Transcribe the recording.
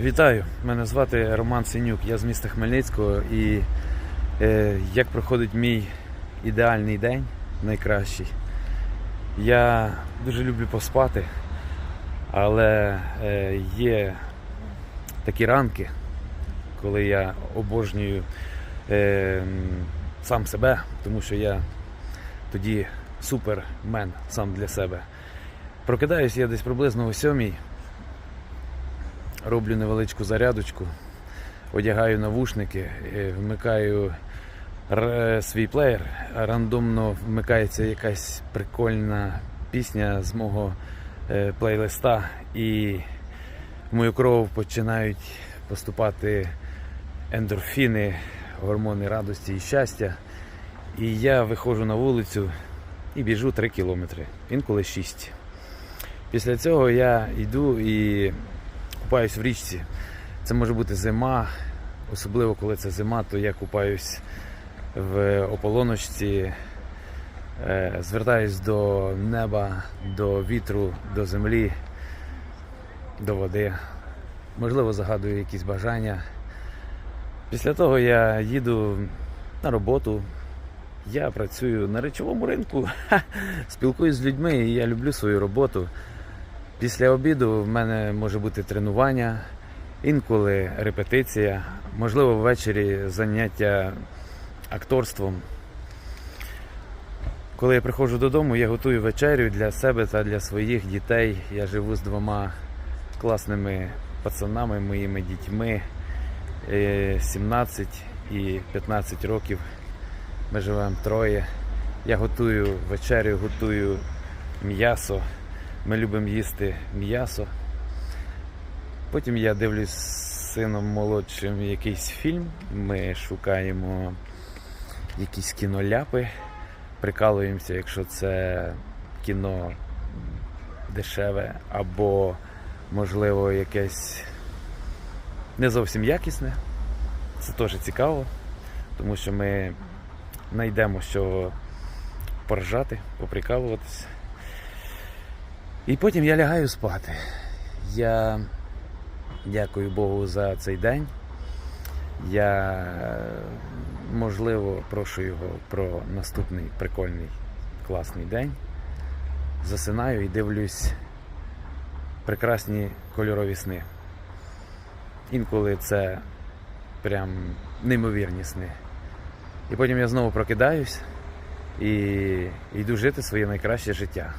Вітаю, мене звати Роман Синюк, я з міста Хмельницького і е, як проходить мій ідеальний день, найкращий. Я дуже люблю поспати, але е, є такі ранки, коли я обожнюю е, сам себе, тому що я тоді супермен сам для себе. Прокидаюсь я десь приблизно о сьомій роблю невеличку зарядочку, одягаю навушники, е, вмикаю свій плеєр, рандомно вмикається якась прикольна пісня з мого е, плейлиста, і в мою кров починають поступати ендорфіни, гормони радості і щастя. І я виходжу на вулицю і біжу 3 кілометри, інколи 6. Після цього я йду і купаюсь в річці. Це може бути зима, особливо коли це зима, то я купаюсь в ополоночці, е, звертаюсь до неба, до вітру, до землі, до води. Можливо, загадую якісь бажання. Після того я їду на роботу. Я працюю на речовому ринку, спілкуюсь з людьми, і я люблю свою роботу. Після обіду в мене може бути тренування, інколи репетиція, можливо, ввечері заняття акторством. Коли я приходжу додому, я готую вечерю для себе та для своїх дітей. Я живу з двома класними пацанами, моїми дітьми е, 17 і 15 років. Ми живемо троє. Я готую вечерю, готую м'ясо. Ми любимо їсти м'ясо. Потім я дивлюсь з сином молодшим якийсь фільм. Ми шукаємо якісь кіноляпи, прикалуємося, якщо це кіно дешеве або, можливо, якесь не зовсім якісне. Це теж цікаво, тому що ми знайдемо що поржати, поприкалуватися. І потім я лягаю спати. Я дякую Богу за цей день. Я, можливо, прошу його про наступний прикольний, класний день. Засинаю і дивлюсь прекрасні кольорові сни. Інколи це прям неймовірні сни. І потім я знову прокидаюсь і йду жити своє найкраще життя.